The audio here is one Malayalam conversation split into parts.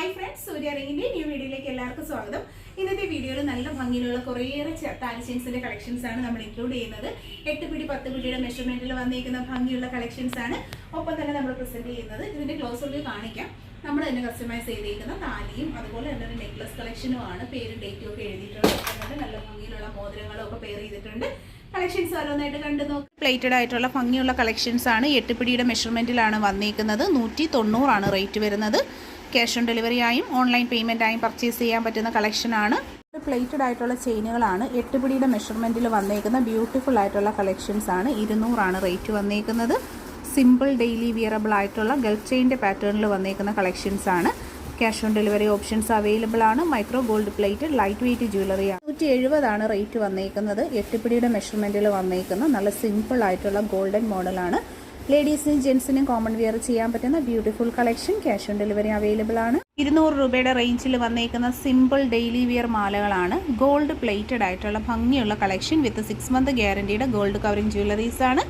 ഹായ് ഫ്രണ്ട്സ് സൂര്യ റിങ്ങിന്റെ ന്യൂ വീഡിയോയിലേക്ക് എല്ലാവർക്കും സ്വാഗതം. ഇന്നത്തെ വീഡിയോയിൽ നല്ല ഭംഗിയിലുള്ള കുറേയേറെ താലിച്ചെയിൻസിന്റെ കളക്ഷൻസ് ആണ് നമ്മൾ ഇൻക്ലൂഡ് ചെയ്യുന്നത്. എട്ട് പിടി പത്ത് പിടിയുടെ മെഷർമെന്റിൽ വന്നിരിക്കുന്ന ഭംഗിയുള്ള കളക്ഷൻസ് ആണ് ഒപ്പം തന്നെ നമ്മൾ പ്രസന്റ് ചെയ്യുന്നത്. ഇതിന്റെ ക്ലോസ് ഉള്ളിൽ കാണിക്കാം. നമ്മൾ തന്നെ കസ്റ്റമൈസ് ചെയ്തിരിക്കുന്ന താലിയും അതുപോലെ തന്നെ നെക്ലസ് കളക്ഷനും ആണ്. പേരും ഡേറ്റും ഒക്കെ എഴുതിയിട്ടുണ്ട്. ഒപ്പം നല്ല ഭംഗിയിലുള്ള മോതിരങ്ങളും ഒക്കെ പെയർ ചെയ്തിട്ടുണ്ട്. കളക്ഷൻസ് ഓരോന്നായിട്ട് കണ്ടു നോക്കാം. പ്ലേറ്റഡ് ആയിട്ടുള്ള ഭംഗിയുള്ള കളക്ഷൻസ് ആണ്. എട്ട് പിടിയുടെ മെഷർമെന്റിലാണ് വന്നിരിക്കുന്നത് നൂറ്റി തൊണ്ണൂറാണ് റേറ്റ് വരുന്നത്. ക്യാഷ് ഓൺ ഡെലിവറി ആയും ഓൺലൈൻ പേയ്മെന്റായും പർച്ചേസ് ചെയ്യാൻ പറ്റുന്ന കളക്ഷനാണ് പ്ലേറ്റഡ് ആയിട്ടുള്ള ചെയിനുകളാണ്. എട്ട് പിടിയുടെ മെഷർമെന്റിൽ വന്നേക്കുന്ന ബ്യൂട്ടിഫുൾ ആയിട്ടുള്ള കളക്ഷൻസ് ആണ്. ഇരുന്നൂറാണ് റേറ്റ് വന്നേക്കുന്നത്. സിമ്പിൾ ഡെയിലി വിയറബിൾ ആയിട്ടുള്ള ഗൾഫ് ചെയിന്റെ പാറ്റേണിൽ വന്നേക്കുന്ന കളക്ഷൻസ് ആണ്. Cash on delivery options available ആണ്. Micro gold plate light weight jewellery ആണ്. നൂറ്റി എഴുപതാണ് റേറ്റ് വന്നേക്കുന്നത്. എട്ട് പിടിയുടെ മെഷർമെന്റിൽ വന്നേക്കുന്ന നല്ല സിമ്പിൾ ആയിട്ടുള്ള ഗോൾഡൻ മോഡലാണ് ലേഡീസിനും ജെൻസിനും കോമൺ വെയർ ചെയ്യാൻ പറ്റുന്ന beautiful collection cash on delivery available ആണ്. ഇരുന്നൂറ് രൂപയുടെ റേഞ്ചിൽ വന്നേക്കുന്ന സിമ്പിൾ ഡെയിലി വിയർ മാലകളാണ് ഗോൾഡ് പ്ലേറ്റഡ് ആയിട്ടുള്ള ഭംഗിയുള്ള കളക്ഷൻ വിത്ത് സിക്സ് മന്ത് ഗ്യാരണ്ടിയുടെ ഗോൾഡ് കവറിംഗ് ജ്വല്ലറീസ് ആണ്.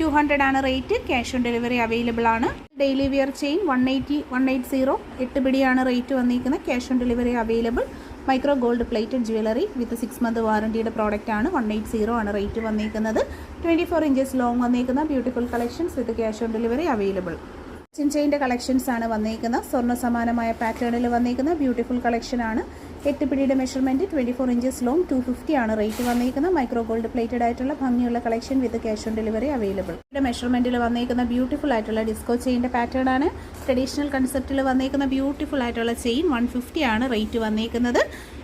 ടു ഹൺഡ്രഡ് ആണ് rate cash on delivery available ആണ്. Daily wear chain one eighty one eight zero എട്ട് പിടിയാണ് റേറ്റ് വന്നിരിക്കുന്നത് cash on delivery available micro gold plated jewellery with six month വാറണ്ടിയുടെ product ആണ് വൺ എയ്റ്റ് സീറോ ആണ് റേറ്റ് വന്നേക്കുന്നത്. ട്വന്റി ഫോർ ഇഞ്ചസ് ലോങ് വന്നേക്കുന്ന beautiful collections with cash on delivery available ചിൻചൈന്റെ collections ആണ് വന്നേക്കുന്നത്. സ്വർണ സമാനമായ പാറ്റേണിൽ വന്നേക്കുന്ന ബ്യൂട്ടിഫുൾ കളക്ഷൻ ആണ് എട്ട് പിടിയുടെ measurement twenty four inches long two fifty ആണ് റേറ്റ് വന്നിരിക്കുന്നത് മൈക്രോ ഗോൾഡ് പ്ലേറ്റഡ് ആയിട്ടുള്ള ഭംഗിയുള്ള collection with cash on delivery available ഇവിടെ മെഷർമെന്റിൽ വന്നിരിക്കുന്ന ബ്യൂട്ടിഫുൾ ആയിട്ടുള്ള ഡിസ്കോ ചെയിന്റെ പാറ്റേൺ ആണ്. ട്രഡീഷണൽ കൺസെപ്റ്റിൽ വന്നിരിക്കുന്ന ബ്യൂട്ടിഫുൾ ആയിട്ടുള്ള ചെയിൻ വൺ ഫിഫ്റ്റി ആണ് റേറ്റ് വന്നിരിക്കുന്നത്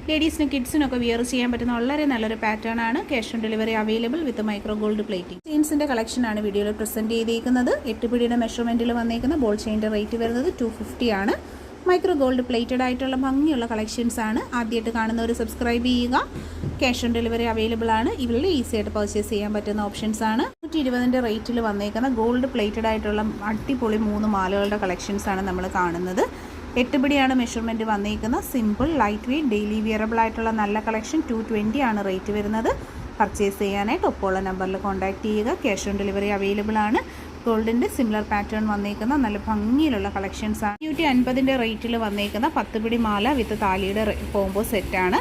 ലേഡീസിനും കിഡ്സിനൊക്കെ വിയർ ചെയ്യാൻ പറ്റുന്ന വളരെ നല്ലൊരു പാറ്റേൺ ആണ്. Cash on delivery available with micro gold plating ചെയിൻസിന്റെ collection ആണ് വീഡിയോയിൽ പ്രസന്റ് ചെയ്തിരിക്കുന്നത് എട്ട് പിടിയുടെ മെഷർമെന്റിൽ വന്നിരിക്കുന്ന ബോൾ ചെയിന്റെ റേറ്റ് വരുന്നത് ടു ആണ്. മൈക്രോ ഗോൾഡ് പ്ലേറ്റഡ് ആയിട്ടുള്ള ഭംഗിയുള്ള കളക്ഷൻസ് ആണ്. ആദ്യമായിട്ട് കാണുന്നവർ സബ്സ്ക്രൈബ് ചെയ്യുക. ക്യാഷ് ഓൺ ഡെലിവറി അവൈലബിൾ ആണ്. ഇവരിൽ ഈസി ആയിട്ട് പർച്ചേസ് ചെയ്യാൻ പറ്റുന്ന ഓപ്ഷൻസ് ആണ്. നൂറ്റി ഇരുപതിന്റെ റേറ്റിൽ വന്നേക്കുന്ന ഗോൾഡ് പ്ലേറ്റഡ് ആയിട്ടുള്ള അടിപൊളി മൂന്ന് മാലകളുടെ കളക്ഷൻസ് ആണ് നമ്മൾ കാണുന്നത്. എട്ട് പിടിയാണ് മെഷർമെന്റ് വന്നിരിക്കുന്നത് simple light weight daily wearable ആയിട്ടുള്ള നല്ല കളക്ഷൻ ടു ട്വന്റി ആണ് റേറ്റ് വരുന്നത്. പർച്ചേസ് ചെയ്യാനായിട്ട് ഒപ്പമുള്ള നമ്പറിൽ കോൺടാക്ട് ചെയ്യുക. ക്യാഷ് ഓൺ ഡെലിവറി അവൈലബിൾ ആണ്. ഗോൾഡിന്റെ സിമിലർ പാറ്റേൺ വന്നേക്കുന്ന നല്ല ഭംഗിയിലുള്ള കളക്ഷൻസ് ആണ്. ബ്യൂട്ടി അൻപതിന്റെ റേറ്റിൽ വന്നേക്കുന്ന പത്ത് പിടി മാല വിത്ത് താലിയുടെ കോംബോ സെറ്റാണ്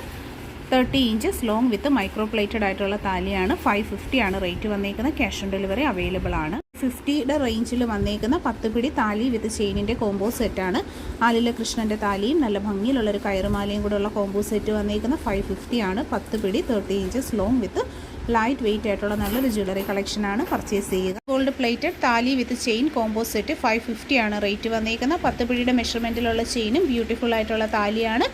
thirty inches long with micro plated ആയിട്ടുള്ള താലിയാണ്. ഫൈവ് ഫിഫ്റ്റി ആണ് റേറ്റ് വന്നേക്കുന്നത് ക്യാഷ് ഓൺ ഡെലിവറി അവൈലബിൾ ആണ്. ഫിഫ്റ്റിയുടെ റേഞ്ചിൽ വന്നേക്കുന്ന പത്ത് പിടി താലി വിത്ത് ചെയിനിന്റെ കോംബോ സെറ്റാണ് ആലില കൃഷ്ണന്റെ താലിയും നല്ല ഭംഗിയിലുള്ളൊരു കയറുമാലയും കൂടെ ഉള്ള കോംബോ സെറ്റ് വന്നേക്കുന്ന ഫൈവ് ഫിഫ്റ്റി ആണ്. പത്ത് പിടി thirty inches long with light weight ആയിട്ടുള്ള നല്ലൊരു ജ്വല്ലറി കളക്ഷനാണ് പർച്ചേസ് ചെയ്യുക. ഗോൾഡ് പ്ലേറ്റഡ് താലി with chain combo set five fifty ആണ് റേറ്റ് വന്നിരിക്കുന്നത് പത്ത് പിഴിയുടെ മെഷർമെന്റിലുള്ള ചെയിനും ബ്യൂട്ടിഫുൾ ആയിട്ടുള്ള താലിയാണ്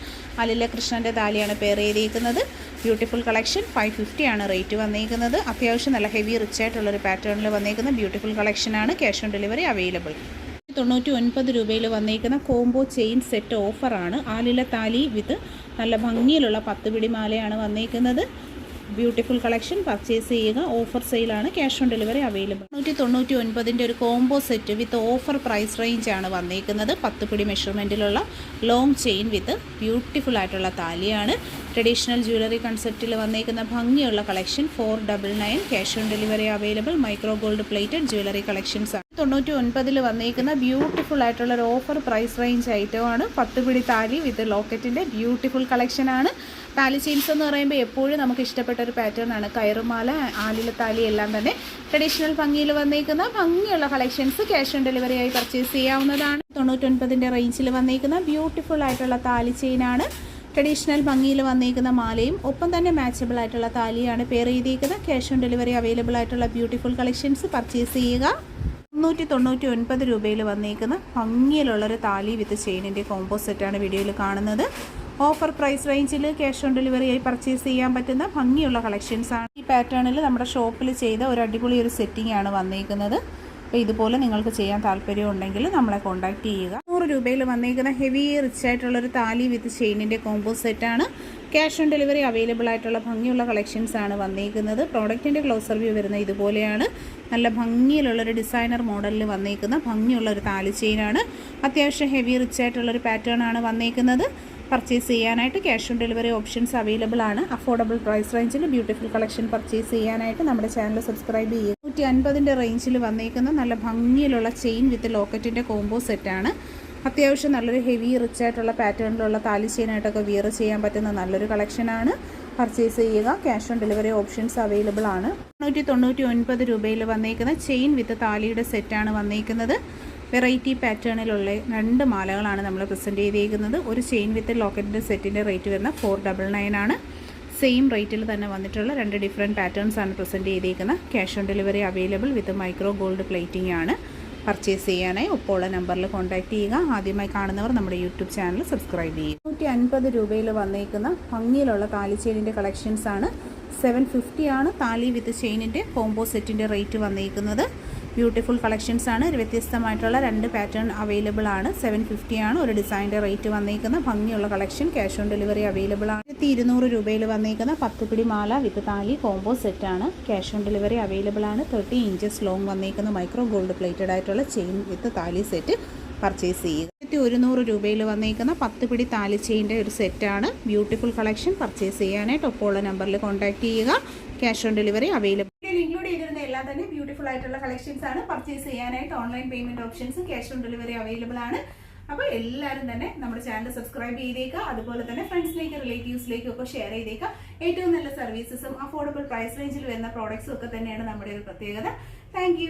അലില കൃഷ്ണന്റെ താലിയാണ് പെയർ ചെയ്തേക്കുന്നത്. ബ്യൂട്ടിഫുൾ കളക്ഷൻ ഫൈവ് ഫിഫ്റ്റി ആണ് റേറ്റ് വന്നേക്കുന്നത്. അത്യാവശ്യം നല്ല ഹെവി റിച്ച് ആയിട്ടുള്ളൊരു പാറ്റേണിൽ വന്നേക്കുന്ന ബ്യൂട്ടിഫുൾ കളക്ഷനാണ് ക്യാഷ് ഓൺ ഡെലിവറി അവൈലബിൾ തൊണ്ണൂറ്റി ഒൻപത് രൂപയിൽ വന്നേക്കുന്ന കോംബോ ചെയിൻ സെറ്റ് ഓഫറാണ് ആലില താലി വിത്ത് നല്ല ഭംഗിയിലുള്ള പത്ത് പിടി മാലയാണ് വന്നിരിക്കുന്നത് ബ്യൂട്ടിഫുൾ കളക്ഷൻ പർച്ചേസ് ചെയ്യുക. Offer സെയിലാണ്. Cash on delivery available. നൂറ്റി തൊണ്ണൂറ്റി ഒൻപതിന്റെ ഒരു combo set with offer price range ആണ് വന്നിരിക്കുന്നത് പത്ത് പിടി മെഷർമെന്റിലുള്ള ലോങ് ചെയിൻ വിത്ത് ബ്യൂട്ടിഫുൾ ആയിട്ടുള്ള താലിയാണ്. ട്രഡീഷണൽ ജ്വല്ലറി കൺസെപ്റ്റിൽ വന്നേക്കുന്ന ഭംഗിയുള്ള collection four double nine cash on delivery available micro gold plated jewellery collections തൊണ്ണൂറ്റി ഒൻപതിൽ വന്നിരിക്കുന്ന ബ്യൂട്ടിഫുൾ ആയിട്ടുള്ള ഒരു ഓഫർ പ്രൈസ് റേഞ്ച് ഐറ്റമാണ് പത്ത് പിടി താലി വിത്ത് ലോക്കറ്റിന്റെ ബ്യൂട്ടിഫുൾ കളക്ഷനാണ് താലി ചെയിൻസ് എന്ന് പറയുമ്പോൾ എപ്പോഴും നമുക്ക് ഇഷ്ടപ്പെട്ട ഒരു പാറ്റേൺ ആണ്. കയറുമാല ആലില താലി എല്ലാം തന്നെ ട്രഡീഷണൽ ഭംഗിയിൽ വന്നിരിക്കുന്ന ഭംഗിയുള്ള കളക്ഷൻസ് ക്യാഷ് ഓൺ ഡെലിവറി ആയി പർച്ചേസ് ചെയ്യാവുന്നതാണ്. തൊണ്ണൂറ്റൊൻപതിന്റെ റേഞ്ചിൽ വന്നിരിക്കുന്ന ബ്യൂട്ടിഫുൾ ആയിട്ടുള്ള താലി ചെയിനാണ് ട്രഡീഷണൽ ഭംഗിയിൽ വന്നിരിക്കുന്ന മാലയും ഒപ്പം തന്നെ മാച്ചബിൾ ആയിട്ടുള്ള താലിയാണ് പെയർ ചെയ്തിരിക്കുന്നത് ക്യാഷ് ഓൺ ഡെലിവറി അവൈലബിൾ ആയിട്ടുള്ള ബ്യൂട്ടിഫുൾ കളക്ഷൻസ് പർച്ചേസ് ചെയ്യുക. മുന്നൂറ്റി തൊണ്ണൂറ്റി ഒൻപത് രൂപയിൽ വന്നേക്കുന്ന ഭംഗിയിലുള്ളൊരു താലി വിത്ത് ചെയിനിന്റെ കോംബോ സെറ്റാണ് വീഡിയോയിൽ കാണുന്നത്. ഓഫർ പ്രൈസ് റേഞ്ചിൽ ക്യാഷ് ഓൺ ഡെലിവറി ആയി പർച്ചേസ് ചെയ്യാൻ പറ്റുന്ന ഭംഗിയുള്ള കളക്ഷൻസ് ആണ്. ഈ പാറ്റേണിൽ നമ്മുടെ ഷോപ്പിൽ ചെയ്ത ഒരു അടിപൊളി ഒരു സെറ്റിംഗ് ആണ് വന്നേക്കുന്നത്. അപ്പോൾ ഇതുപോലെ നിങ്ങൾക്ക് ചെയ്യാൻ താല്പര്യം ഉണ്ടെങ്കിൽ നമ്മളെ കോൺടാക്ട് ചെയ്യുക. നൂറ് രൂപയിൽ വന്നേക്കുന്ന ഹെവി റിച്ച് ആയിട്ടുള്ളൊരു താലി വിത്ത് ചെയിനിന്റെ കോംബോ സെറ്റാണ് ക്യാഷ് ഓൺ ഡെലിവറി അവൈലബിൾ ആയിട്ടുള്ള ഭംഗിയുള്ള കളക്ഷൻസ് ആണ് വന്നിരിക്കുന്നത് പ്രോഡക്റ്റിന്റെ ക്ലോസർ വ്യൂ വരുന്നത് ഇതുപോലെയാണ്. നല്ല ഭംഗിയിലുള്ളൊരു ഡിസൈനർ മോഡലിൽ വന്നേക്കുന്ന ഭംഗിയുള്ള ഒരു താലി ചെയിനാണ് അത്യാവശ്യം ഹെവി റിച്ച് ആയിട്ടുള്ളൊരു പാറ്റേൺ ആണ് വന്നേക്കുന്നത്. പർച്ചേസ് ചെയ്യാനായിട്ട് cash on delivery options available ആണ്. അഫോർഡബിൾ പ്രൈസ് റേഞ്ചിൽ ബ്യൂട്ടിഫുൾ കളക്ഷൻ പർച്ചേസ് ചെയ്യാനായിട്ട് നമ്മുടെ ചാനൽ സബ്സ്ക്രൈബ് ചെയ്യുക നൂറ്റി അൻപതിന്റെ റേഞ്ചിൽ വന്നേക്കുന്ന നല്ല ഭംഗിയിലുള്ള ചെയിൻ വിത്ത് ലോക്കറ്റിന്റെ കോംബോ സെറ്റാണ് അത്യാവശ്യം നല്ലൊരു ഹെവി റിച്ച് ആയിട്ടുള്ള പാറ്റേണിലുള്ള താലി വിയർ ചെയ്യാൻ പറ്റുന്ന നല്ലൊരു കളക്ഷനാണ് പർച്ചേസ് ചെയ്യുക. Cash on delivery options available ആണ്. നൂറ്റി തൊണ്ണൂറ്റി ഒൻപത് രൂപയിൽ വന്നേക്കുന്ന ചെയിൻ വിത്ത് താലിയുടെ സെറ്റാണ് വന്നേക്കുന്നത്. വെറൈറ്റി പാറ്റേണിലുള്ള രണ്ട് മാലകളാണ് നമ്മൾ പ്രസന്റ് ചെയ്തേക്കുന്നത്. ഒരു ചെയിൻ വിത്ത് ലോക്കറ്റിന്റെ സെറ്റിന്റെ റേറ്റ് വരുന്ന ഫോർ ഡബിൾ നയൻ ആണ്. സെയിം റേറ്റിൽ തന്നെ വന്നിട്ടുള്ള രണ്ട് ഡിഫറെന്റ് പാറ്റേൺസ് ആണ് പ്രസന്റ് ചെയ്തേക്കുന്നത്. Cash on delivery available with micro gold plating ആണ്. പർച്ചേസ് ചെയ്യാനായി ഒപ്പമുള്ള നമ്പറിൽ കോൺടാക്ട് ചെയ്യുക. ആദ്യമായി കാണുന്നവർ നമ്മുടെ യൂട്യൂബ് ചാനൽ സബ്സ്ക്രൈബ് ചെയ്യുക. നൂറ്റി അൻപത് രൂപയിൽ വന്നേക്കുന്ന ഭംഗിയിലുള്ള താലിച്ചെയിനിന്റെ കളക്ഷൻസ് ആണ്. സെവൻ ഫിഫ്റ്റി ആണ് താലി വിത്ത് ചെയിനിന്റെ കോംബോ സെറ്റിന്റെ റേറ്റ് വന്നേക്കുന്നത്. ബ്യൂട്ടിഫുൾ കളക്ഷൻസ് ആണ്. വ്യത്യസ്തമായിട്ടുള്ള രണ്ട് പാറ്റേൺ അവൈലബിൾ ആണ്. സെവൻ ഫിഫ്റ്റി ആണ് ഒരു ഡിസൈന്റെ റേറ്റ് വന്നേക്കുന്ന ഭംഗിയുള്ള collection cash on delivery available ആണ്. ആയിരത്തി ഇരുന്നൂറ് രൂപയിൽ വന്നേക്കുന്ന പത്ത് പിടി മാല വിത്ത് താലി കോംബോ ആണ്. ക്യാഷ് ഓൺ ഡെലിവറി അവൈലബിൾ ആണ്. തേർട്ടി ഇഞ്ചസ് ലോങ് വന്നേക്കുന്ന മൈക്രോ ഗോൾഡ് പ്ലേറ്റഡ് ആയിട്ടുള്ള ചെയിൻ വിത്ത് താലി സെറ്റ് പർച്ചേസ് ചെയ്യുക. ആയിരത്തി ഒരുന്നൂറ് രൂപയിൽ വന്നേക്കുന്ന പത്ത് പിടി താലി ചെയിന്റെ ഒരു സെറ്റാണ് ബ്യൂട്ടിഫുൾ കളക്ഷൻ പർച്ചേസ് ചെയ്യാനായിട്ട് ഒപ്പമുള്ള നമ്പറിൽ കോൺടാക്റ്റ് ചെയ്യുക. Cash on delivery available. Include ചെയ്തിരുന്ന എല്ലാം തന്നെ ബ്യൂട്ടിഫുൾ ആയിട്ടുള്ള കളക്ഷൻസ് ആണ്. പർച്ചേസ് ചെയ്യാനായിട്ട് online payment options cash on delivery available ആണ്. അപ്പോൾ എല്ലാവരും തന്നെ നമ്മുടെ ചാനൽ സബ്സ്ക്രൈബ് ചെയ്തേക്കുക അതുപോലെ തന്നെ ഫ്രണ്ട്സിലേക്ക് റിലേറ്റീവ്സിലേക്കും ഒക്കെ ഷെയർ ചെയ്തേക്കുക ഏറ്റവും നല്ല സർവീസസും അഫോർഡബിൾ പ്രൈസ് റേഞ്ചിൽ വരുന്ന പ്രോഡക്ട്സും ഒക്കെ തന്നെയാണ് നമ്മുടെ ഒരു പ്രത്യേകത. താങ്ക്